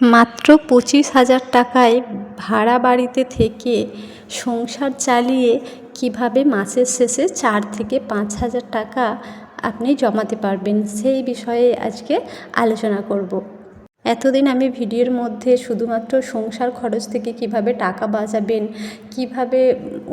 মাত্র পঁচিশ হাজার টাকায় ভাড়া বাড়িতে থেকে সংসার চালিয়ে কীভাবে মাসের শেষে চার থেকে পাঁচ হাজার টাকা আপনি জমাতে পারবেন, সেই বিষয়ে আজকে আলোচনা করব। এতদিন আমি ভিডিওর মধ্যে শুধুমাত্র সংসার খরচ থেকে কীভাবে টাকা বাঁচাবেন, কীভাবে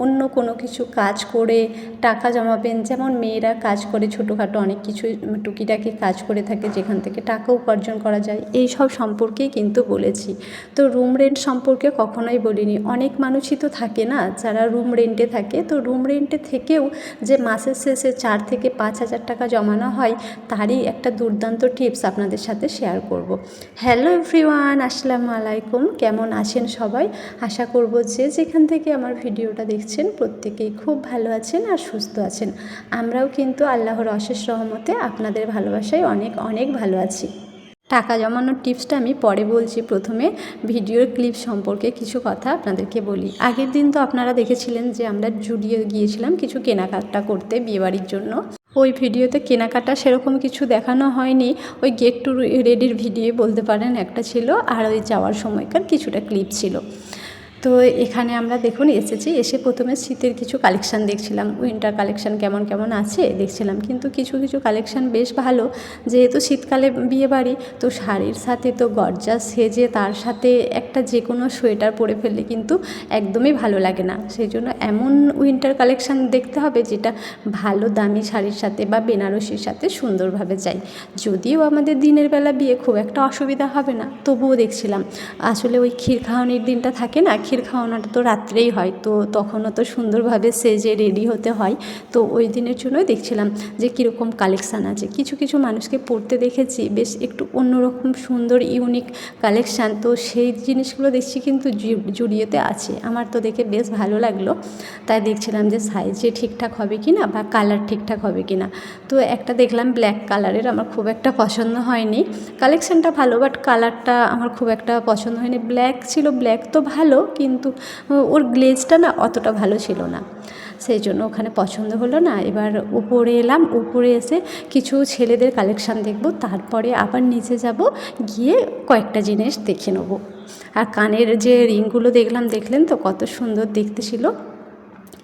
অন্য কোনো কিছু কাজ করে, টাকা জমাবেন, যেমন মেয়েরা কাজ করে ছোটোখাটো অনেক কিছু টুকিটাকি কাজ করে থাকে যেখান থেকে টাকা উপার্জন করা যায়, এই সব সম্পর্কেই কিন্তু বলেছি। তো রুম রেন্ট সম্পর্কে কখনোই বলিনি, অনেক মানুষই তো থাকে না, যারা রুম রেন্টে থাকে, তো রুম রেন্টে থেকেও যে মাসের শেষে চার থেকে পাঁচ হাজার টাকা জমানো হয়, তারই একটা দুর্দান্ত টিপস আপনাদের সাথে শেয়ার করব। হ্যালো এভরিওয়ান আসসালামু আলাইকুম, কেমন আছেন সবাই? আশা করব যে যেখান থেকে আমার ভিডিওটা দেখছেন, প্রত্যেকেই খুব ভালো আছেন আর সুস্থ আছেন। আমরাও কিন্তু আল্লাহর অশেষ রহমতে আপনাদের ভালোবাসায় অনেক অনেক ভালো আছি। টাকা জমানোর টিপসটা আমি পরে বলছি প্রথমে। ভিডিওর ক্লিপ সম্পর্কে কিছু কথা আপনাদেরকে বলি। আগের দিন তো আপনারা দেখেছিলেন যে আমরা জুডিও গিয়েছিলাম কিছু কেনাকাটা করতে বিয়েবাড়ির জন্য। ওই ভিডিওতে কেনাকাটা সেরকম কিছু দেখানো হয়নি। ওই গেট টু রেডির ভিডিও বলতে পারেন একটা ছিল, আর ওই যাওয়ার সময়কার কিছুটা ক্লিপ ছিল। তো এখানে আমরা দেখুন এসেছি, এসে প্রথমে শীতের কিছু কালেকশান দেখছিলাম। উইন্টার কালেকশান কেমন কেমন আছে দেখছিলাম। কিন্তু কিছু কিছু কালেকশান বেশ ভালো। যেহেতু শীতকালে বিয়ে বাড়ি তো শাড়ির সাথে তো গরজা সেজে তার সাথে একটা যে কোনো সোয়েটার পরে ফেললে কিন্তু একদমই ভালো লাগে না। সেই জন্য এমন উইন্টার কালেকশান দেখতে হবে যেটা ভালো দামি শাড়ির সাথে বা বেনারসির সাথে সুন্দরভাবে যায়। যদিও আমাদের দিনের বেলা বিয়ে খুব একটা অসুবিধা হবে না, তবুও দেখছিলাম। আসলে ওই ক্ষীর খাওয়ানির দিনটা থাকে না খাওয়ানোটা তো রাত্রেই হয়, তো তখনও তো সুন্দরভাবে সেজে রেডি হতে হয়। তো ওই দিনের জন্যই দেখছিলাম যে কীরকম কালেকশান আছে। কিছু কিছু মানুষকে পড়তে দেখেছি, বেশ একটু অন্যরকম সুন্দর, ইউনিক কালেকশান। তো সেই জিনিসগুলো দেখছি কিন্তু জুডিওতে আছে। আমার তো দেখে বেশ ভালো লাগল। তাই দেখছিলাম যে সাইজে ঠিকঠাক হবে কি না বা কালার ঠিকঠাক হবে কি না তো একটা দেখলাম ব্ল্যাক কালারের আমার খুব একটা পছন্দ হয়নি। কালেকশানটা ভালো বাট কালারটা আমার খুব একটা পছন্দ হয়নি। ব্ল্যাক ছিল ব্ল্যাক তো ভালো কিন্তু ওর গ্লেজটা না অতটা ভালো ছিল না। সেই জন্য ওখানে পছন্দ হলো না। এবার উপরে এলাম, উপরে এসে কিছু ছেলেদের কালেকশান দেখব। তারপরে আবার নিচে যাব, গিয়ে কয়েকটা জিনিস দেখে নেব। আর কানের যে রিংগুলো দেখলাম, দেখলেন তো কত সুন্দর দেখতে ছিল।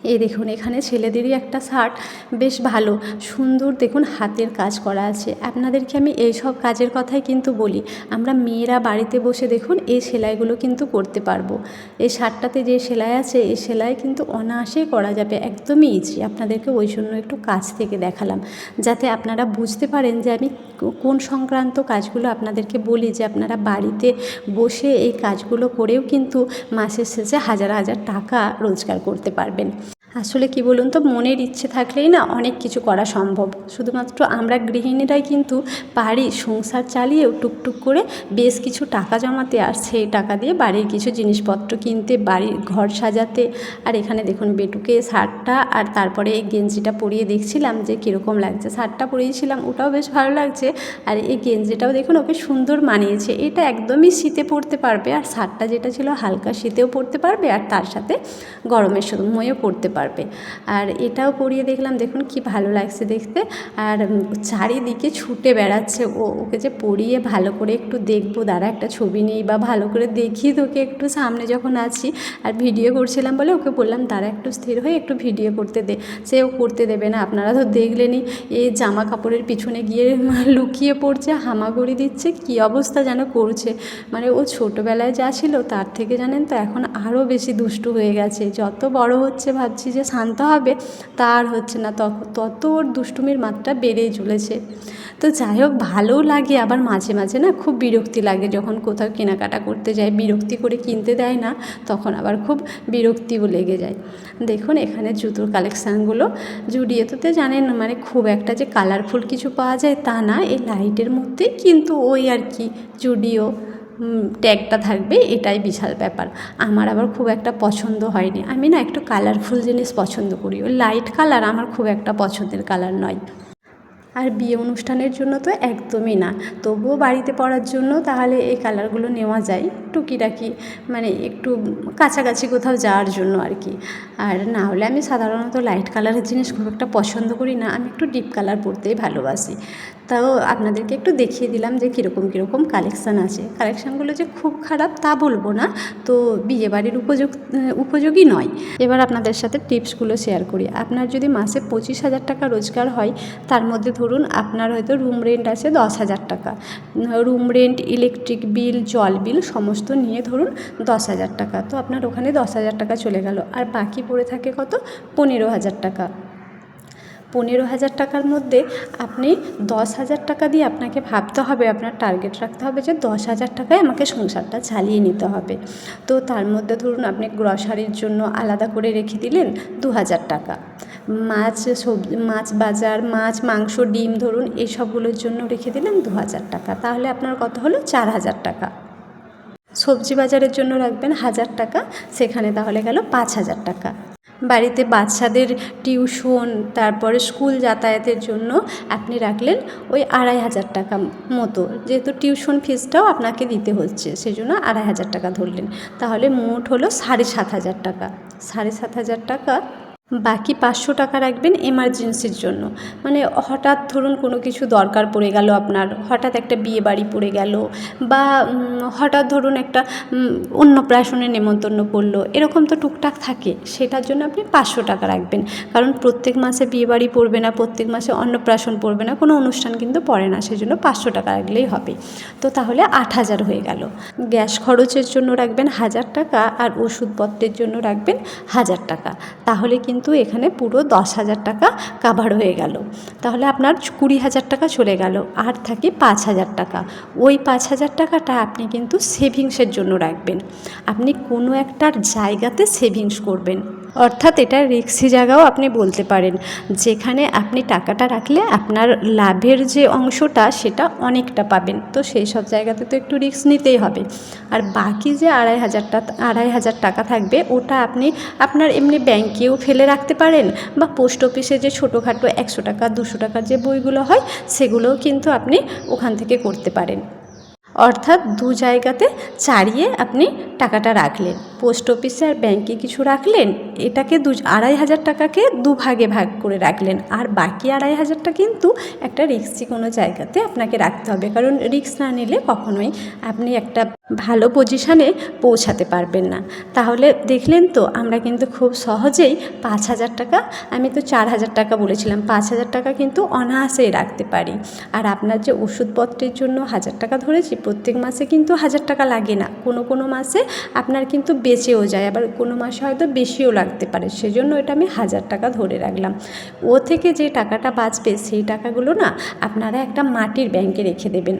এই দেখুন, এখানে ছেলেদেরই একটা শার্ট। বেশ ভালো, সুন্দর দেখুন, হাতের কাজ করা আছে। আপনাদেরকে আমি এই সব কাজের কথাই কিন্তু বলি। আমরা মেয়েরা বাড়িতে বসে দেখুন, এই সেলাইগুলো কিন্তু করতে পারব। এই শার্টটাতে যে সেলাই আছে, এই সেলাই কিন্তু অনায়াসেই করা যাবে, একদমই ইজি আপনাদেরকে ওই জন্য একটু কাছ থেকে দেখালাম। যাতে আপনারা বুঝতে পারেন যে আমি কোন সংক্রান্ত কাজগুলো আপনাদেরকে বলি, যে আপনারা বাড়িতে বসে এই কাজগুলো করেও কিন্তু মাসের শেষে হাজার হাজার টাকা রোজগার করতে পারবেন। আসলে কি বলুন তো, মনের ইচ্ছে থাকলেই না অনেক কিছু করা সম্ভব। শুধুমাত্র আমরা গৃহিণীরাই কিন্তু পারি সংসার চালিয়েও টুকটুক করে বেশ কিছু টাকা জমাতে আর সেই টাকা দিয়ে বাড়ির কিছু জিনিসপত্র কিনতে, বাড়ির ঘর সাজাতে, আর এখানে দেখুন বেটুকে শার্টটা আর তারপরে এই গেঞ্জিটা পরিয়ে দেখছিলাম যে কীরকম লাগছে। শার্টটা পরিয়েছিলাম, ওটাও বেশ ভালো লাগছে। আর এই গেঞ্জিটাও দেখুন ওকে সুন্দর মানিয়েছে। এটা একদমই শীতে পরতে পারবে, আর শার্টটা যেটা ছিল হালকা শীতেও পরতে পারবে, আর তার সাথে গরমের সময়ও পরতে পারবে। পারবে। আর এটাও পরিয়ে দেখলাম, দেখুন কি ভালো লাগছে দেখতে। আর চারিদিকে ছুটে বেড়াচ্ছে। ও, ওকে যে পরিয়ে ভালো করে একটু দেখব, দাঁড়া একটা ছবি নেই বা ভালো করে দেখি তোকে একটু সামনে যখন আছি। আর ভিডিও করছিলাম বলে ওকে বললাম তারা একটু স্থির হয়ে একটু ভিডিও করতে দে। সেও করতে দেবে না, আপনারা তো দেখলেনই। এই জামা কাপড়ের পিছনে গিয়ে লুকিয়ে পড়ছে, হামাগুড়ি দিচ্ছে, কি অবস্থা যেন করছে। মানে ও ছোটোবেলায় যা ছিল তার থেকে জানেন তো এখন আরও বেশি দুষ্টু হয়ে গেছে। যত বড় হচ্ছে ভাবছি যে শান্ত হবে, তার হচ্ছে না, তত ওর দুষ্টুমির মাত্রা বেড়েই চলেছে। তো যাই হোক, ভালোও লাগে, আবার মাঝে মাঝে না খুব বিরক্তি লাগে, যখন কোথাও কেনাকাটা করতে যায়, বিরক্তি করে কিনতে দেয় না, তখন আবার খুব বিরক্তিও লেগে যায়। দেখুন, এখানে জুতোর কালেকশানগুলো জুডিওতে জানেন মানে খুব একটা যে কালারফুল কিছু পাওয়া যায় তা না, এই লাইটের মধ্যে কিন্তু ওই আর কি জুডিও ট্যাগটা থাকবে, এটাই বিশাল ব্যাপার। আমার আবার খুব একটা পছন্দ হয়নি। আমি না একটু কালারফুল জিনিস পছন্দ করি। ওই লাইট কালার আমার খুব একটা পছন্দের কালার নয়। আর বিয়ে অনুষ্ঠানের জন্য তো একদমই না। তবুও বাড়িতে পরার জন্য তাহলে এই কালারগুলো নেওয়া যায়, টুকিটাকি মানে একটু কাছাকাছি কোথাও যাওয়ার জন্য আর কি। আর না হলে আমি সাধারণত লাইট কালারের জিনিস খুব একটা পছন্দ করি না, আমি একটু ডিপ কালার পরতেই ভালোবাসি। তাও আপনাদেরকে একটু দেখিয়ে দিলাম যে কীরকম কীরকম কালেকশান আছে। কালেকশানগুলো যে খুব খারাপ তা বলব না, তো বিয়েবাড়ির উপযোগ উপযোগী নয়। এবার আপনাদের সাথে টিপসগুলো শেয়ার করি। আপনার যদি মাসে পঁচিশ হাজার টাকা রোজগার হয়, তার মধ্যে ধরুন আপনার হয়তো রুম রেন্ট আছে দশ হাজার টাকা। রুম রেন্ট ইলেকট্রিক বিল জল বিল সমস্ত নিয়ে ধরুন দশ হাজার টাকা। তো আপনার ওখানে দশ হাজার টাকা চলে গেল। আর বাকি পড়ে থাকে কত? পনেরো হাজার টাকা। পনেরো হাজার টাকার মধ্যে আপনি দশ হাজার টাকা দিয়ে আপনাকে ভাবতে হবে, আপনার টার্গেট রাখতে হবে যে দশ হাজার টাকায় আমাকে সংসারটা চালিয়ে নিতে হবে। তো তার মধ্যে ধরুন আপনি গ্রসারির জন্য আলাদা করে রেখে দিলেন দু হাজার টাকা। মাছ, সবজি, মাছ বাজার, মাছ, মাংস, ডিম ধরুন এইসবগুলোর জন্য রেখে দিলেন দু হাজার টাকা। তাহলে আপনার কত হলো? চার হাজার টাকা। সবজি বাজারের জন্য রাখবেন হাজার টাকা, সেখানে তাহলে গেল পাঁচ হাজার টাকা। বাড়িতে বাচ্চাদের টিউশন, তারপরে স্কুল যাতায়াতের জন্য আপনি রাখলেন ওই আড়াই হাজার টাকা মতো। যেহেতু টিউশন ফিজটাও আপনাকে দিতে হচ্ছে সেই জন্য আড়াই হাজার টাকা ধরলেন। তাহলে মোট হলো সাড়ে সাত হাজার টাকা। সাড়ে সাত হাজার টাকা বাকি পাঁচশো টাকা রাখবেন এমার্জেন্সির জন্য। মানে হঠাৎ ধরুন কোনো কিছু দরকার পড়ে গেল আপনার, হঠাৎ একটা বিয়ে বাড়ি পড়ে গেল বা হঠাৎ ধরুন একটা অন্নপ্রাশনে নেমন্তন্ন পড়ল, এরকম তো টুকটাক থাকে, সেটার জন্য আপনি পাঁচশো টাকা রাখবেন। কারণ প্রত্যেক মাসে বিয়ে বাড়ি পড়বে না, প্রত্যেক মাসে অন্নপ্রাশন পড়বে না, কোনো অনুষ্ঠান কিন্তু পড়ে না সেই জন্য পাঁচশো টাকা রাখলেই হবে। তো তাহলে আট হাজার হয়ে গেল। গ্যাস খরচের জন্য রাখবেন হাজার টাকা আর ওষুধপত্রের জন্য রাখবেন হাজার টাকা। তাহলে কিন্তু কিন্তু এখানে পুরো দশ হাজার টাকা কাভার হয়ে গেল। তাহলে আপনার কুড়ি হাজার টাকা চলে গেল, আর থাকে পাঁচ হাজার টাকা। ওই পাঁচ হাজার টাকাটা আপনি কিন্তু সেভিংসের জন্য রাখবেন। আপনি কোনো একটার জায়গাতে সেভিংস করবেন। অর্থাৎ এটা রিক্সি জায়গাও আপনি বলতে পারেন, যেখানে আপনি টাকাটা রাখলে আপনার লাভের যে অংশটা সেটা অনেকটা পাবেন। তো সেই সব জায়গাতে তো একটু রিস্ক নিতেই হবে। আর বাকি যে আড়াই হাজারটা আড়াই হাজার টাকা থাকবে, ওটা আপনি আপনার এমনি ব্যাংকেও ফেলে রাখতে পারেন বা পোস্ট অফিসে যে ছোটোখাটো একশো টাকা, দুশো টাকার যে বইগুলো হয়, সেগুলোও কিন্তু আপনি ওখান থেকে করতে পারেন। অর্থাৎ দু জায়গাতে চারিয়ে আপনি টাকাটা রাখলেন। পোস্ট অফিসে আর ব্যাংকে কিছু রাখলেন, এটাকে দু, আড়াই হাজার টাকাকে দুভাগে ভাগ করে রাখলেন। আর বাকি আড়াই হাজারটা কিন্তু একটা রিক্সি কোনো জায়গাতে আপনাকে রাখতে হবে। কারণ রিক্স না নিলে কখনোই আপনি একটা ভালো পজিশানে পৌঁছাতে পারবেন না। তাহলে দেখলেন তো, আমরা কিন্তু খুব সহজেই পাঁচ হাজার টাকা, আমি তো চার হাজার টাকা বলেছিলাম, পাঁচ হাজার টাকা কিন্তু অনায়াসেই রাখতে পারি। আর আপনার যে ওষুধপত্রের জন্য হাজার টাকা ধরেছি, প্রত্যেক মাসে কিন্তু হাজার টাকা লাগে না। কোনো কোনো মাসে আপনার কিন্তু বেঁচেও যায়, আবার কোনো মাসে হয়তো বেশিও লাগতে পারে। সেজন্য এটা আমি হাজার টাকা ধরে রাখলাম। ও থেকে যে টাকাটা বাঁচবে, সেই টাকাগুলো না আপনারা একটা মাটির ব্যাংকে রেখে দেবেন।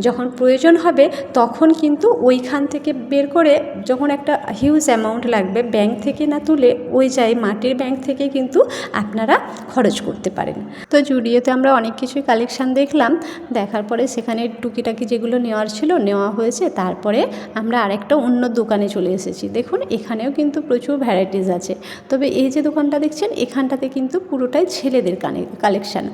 যখন প্রয়োজন হবে, তখন কিন্তু ওইখান থেকে বের করে যখন একটা হিউজ অ্যামাউন্ট লাগবে ব্যাংক থেকে না তুলে, ওই যাই মাটির ব্যাংক থেকে কিন্তু আপনারা খরচ করতে পারেন। তো জুডিওতে আমরা অনেক কিছুই কালেকশান দেখলাম। দেখার পরে সেখানে টুকিটাকি যেগুলো নেওয়ার ছিল, নেওয়া হয়েছে। তারপরে আমরা আরেকটা অন্য দোকানে চলে এসেছি। দেখুন, এখানেও কিন্তু প্রচুর ভ্যারাইটিস আছে। তবে এই যে দোকানটা দেখছেন, এখানটাতে কিন্তু পুরোটাই ছেলেদের কানে কালেকশান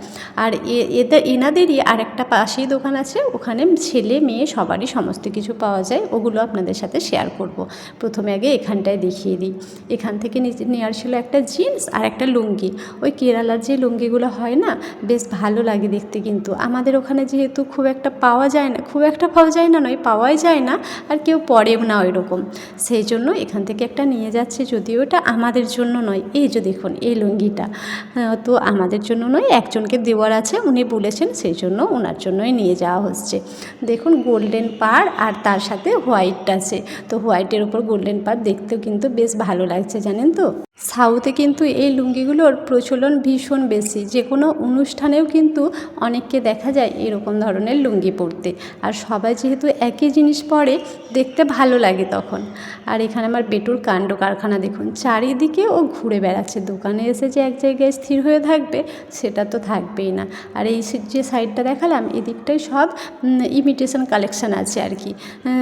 আর এদের, এনাদেরই আরেকটা পাশেই দোকান আছে। ওখানে ছেলে, মেয়ে সবারই সমস্ত কিছু পাওয়া যায়। ওগুলো আপনাদের সাথে শেয়ার করব। প্রথমে আগে এখানটায় দেখিয়ে দিই। এখান থেকে নেওয়ার ছিল একটা জিন্স আর একটা লুঙ্গি। ওই কেরালার যে লুঙ্গিগুলো হয় না, বেশ ভালো লাগে দেখতে কিন্তু। আমাদের ওখানে যেহেতু খুব একটা পাওয়া যায় না, খুব একটা পাওয়া যায় না নয়, পাওয়াই যায় না, আর কেউ পরেও না ওই রকম সেই জন্য এখান থেকে একটা নিয়ে যাচ্ছে, যদিও এটা আমাদের জন্য নয়। এই যে দেখুন, এই লুঙ্গিটা। তো আমাদের জন্য নয়, একজনকে দেওয়ার আছে, উনি বলেছেন সেই জন্য ওনার জন্যই নিয়ে যাওয়া হচ্ছে। দেখুন গোল্ডেন পার আর তার সাথে হোয়াইট আছে। তো হোয়াইটের ওপর গোল্ডেন পার্প দেখতেও কিন্তু বেশ ভালো লাগছে, জানেন তো? সাউথে কিন্তু এই লুঙ্গিগুলোর প্রচলন ভীষণ বেশি। যে কোনো অনুষ্ঠানেও কিন্তু অনেককে দেখা যায় এরকম ধরনের লুঙ্গি পরতে। আর সবাই যেহেতু একই জিনিস পরে, দেখতে ভালো লাগে তখন। আর এখানে আমার বেটুর কাণ্ড কারখানা দেখুন। চারিদিকে ও ঘুরে বেড়াচ্ছে। দোকানে এসে যে এক জায়গায় স্থির হয়ে থাকবে, সেটা তো থাকবেই না। আর এই যে সাইডটা দেখালাম এদিকটাই সব ইমিটেশন কালেকশান আছে আর কি।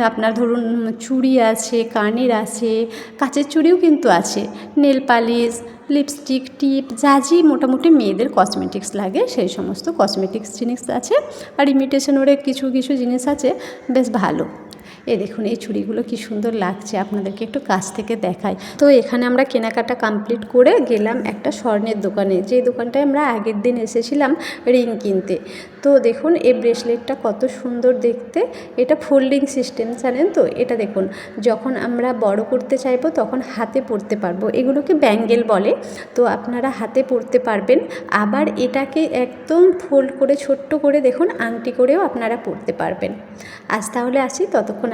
আপনার ধরুন চুড়ি আছে, কানের আছে, কাচের চুড়িও কিন্তু আছে। নেল পালিশ লিপস্টিক টিপ যা যে মোটামুটি মেয়েদের কসমেটিক্স লাগে, সেই সমস্ত কসমেটিক্স জিনিস আছে। আর ইমিটেশন ওরে কিছু কিছু জিনিস আছে, বেশ ভালো। এই দেখুন, এই চুড়িগুলো কি সুন্দর লাগছে, আপনাদেরকে একটু কাছ থেকে দেখাই। তো এখানে আমরা কেনাকাটা কমপ্লিট করে গেলাম একটা স্বর্ণের দোকানে। যে দোকানটায় আমরা আগের দিন এসেছিলাম রিং কিনতে। তো দেখুন, এই ব্রেসলেটটা কত সুন্দর দেখতে। এটা ফোল্ডিং সিস্টেম, জানেন তো? এটা দেখুন, যখন আমরা বড় করতে চাইব তখন হাতে পরতে পারব। এগুলোকে ব্যাঙ্গেল বলে। তো আপনারা হাতে পরতে পারবেন। আবার এটাকে একদম ফোল্ড করে, ছোট্ট করে দেখুন, আংটি করেও আপনারা পরতে পারবেন। আজ তাহলে আসি, ততক্ষণ